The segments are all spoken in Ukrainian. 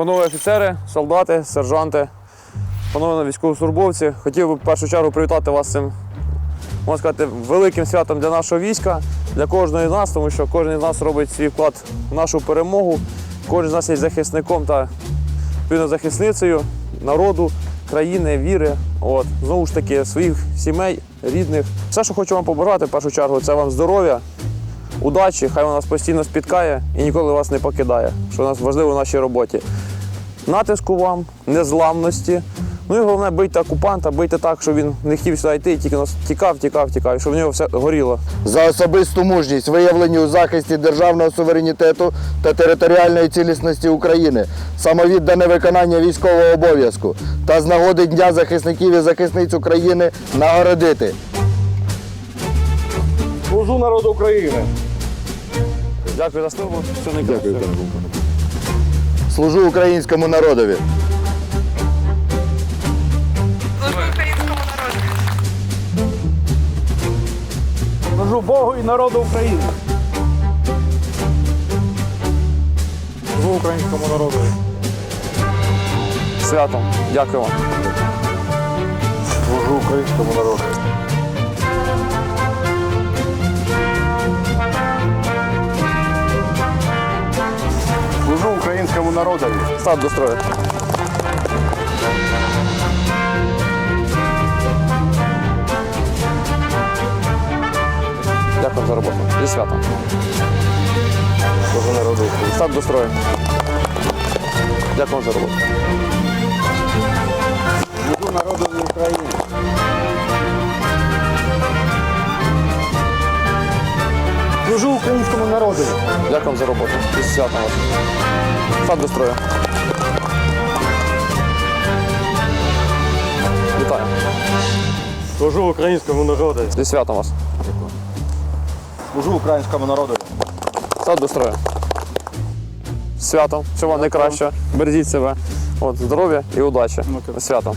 Панове офіцери, солдати, сержанти, панове військовослужбовці, хотів би в першу чергу привітати вас цим, можна сказати, великим святом для нашого війська, для кожного з нас, тому що кожен з нас робить свій вклад в нашу перемогу. Кожен з нас є захисником та захисницею народу, країни, віри. От. Знову ж таки, своїх сімей, рідних. Все, що хочу вам побажати, в першу чергу, це вам здоров'я, удачі, хай вона нас постійно спіткає і ніколи вас не покидає, що нас важливо в нашій роботі. Натиску вам, незламності. Ну і головне, бийте окупанта, бийте так, щоб він не хотів сюди йти, тільки нас тікав, тікав, тікав, і щоб в нього все горіло. за особисту мужність, виявлені у захисті державного суверенітету та територіальної цілісності України, самовіддане виконання військового обов'язку та з нагоди Дня захисників і захисниць України нагородити. Служу народу України. Дякую за службу. Все найкраще. Служу українському народові. Служба українському народу. Служу Богу і народу України. Служу українському народу. Святом. Дякую вам. Служу українському народу. Народові. Стат до. Дякую за роботу. Зі святом. Служу народу України. Стат. Дякую за роботу. Народові України. Українському народові. Дякую за роботу. Зі святом вас. Стат до строю. Вітаю. Служу українському народові. Зі святом вас. Служу українському народові. Стат до строю. Святом. Всього вам найкращого. Бережіть себе. От, здоров'я і удачі. З Святом.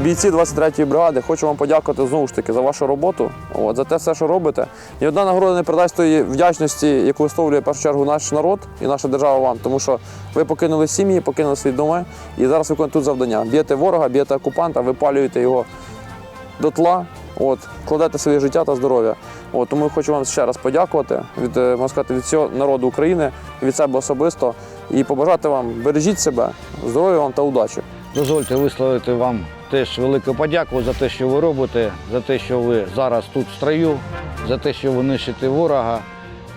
Бійці 23-ї бригади хочу вам подякувати знову ж таки за вашу роботу, от, за те все, що робите. Ні одна нагорода не передасть тої вдячності, яку висловлює в першу чергу наш народ і наша держава вам, тому що ви покинули сім'ї, покинули свої доми і зараз виконуєте тут завдання. Б'єте ворога, б'єте окупанта, випалюєте його дотла, от, кладете своє життя та здоров'я. От, тому я хочу вам ще раз подякувати від, е, можна сказати, від всього народу України, від себе особисто і побажати вам бережіть себе, здоров'я вам та удачі. Дозвольте висловити вам теж велику подяку за те, що ви робите, за те, що ви зараз тут в строю, за те, що ви нищите ворога.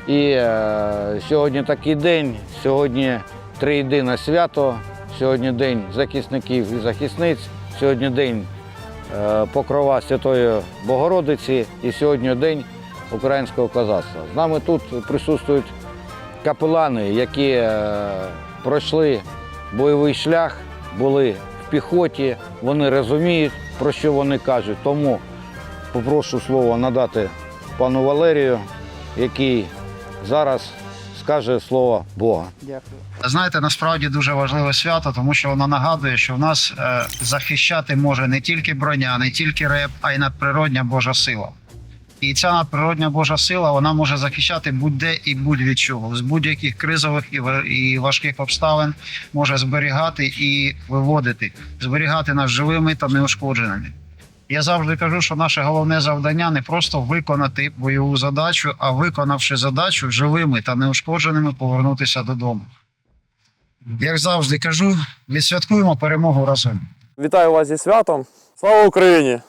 І е, сьогодні такий день, сьогодні триєдине свято, сьогодні день захисників і захисниць, сьогодні день е, покрова Святої Богородиці і сьогодні день українського козацтва. З нами тут присутствують капелани, які е, пройшли бойовий шлях, були в піхоті, вони розуміють, про що вони кажуть. Тому попрошу слово надати пану Валерію, який зараз скаже слово Бога. Знаєте, насправді дуже важливе свято, тому що воно нагадує, що в нас е, захищати може не тільки броня, не тільки реп, а й надприродня Божа сила. І ця надприродня Божа сила вона може захищати будь-де і будь-від чого з будь-яких кризових і важких обставин може зберігати і виводити, зберігати нас живими та неушкодженими. Я завжди кажу, що наше головне завдання не просто виконати бойову задачу, а виконавши задачу живими та неушкодженими повернутися додому. Як завжди кажу, відсвяткуємо перемогу разом. Вітаю вас зі святом. Слава Україні!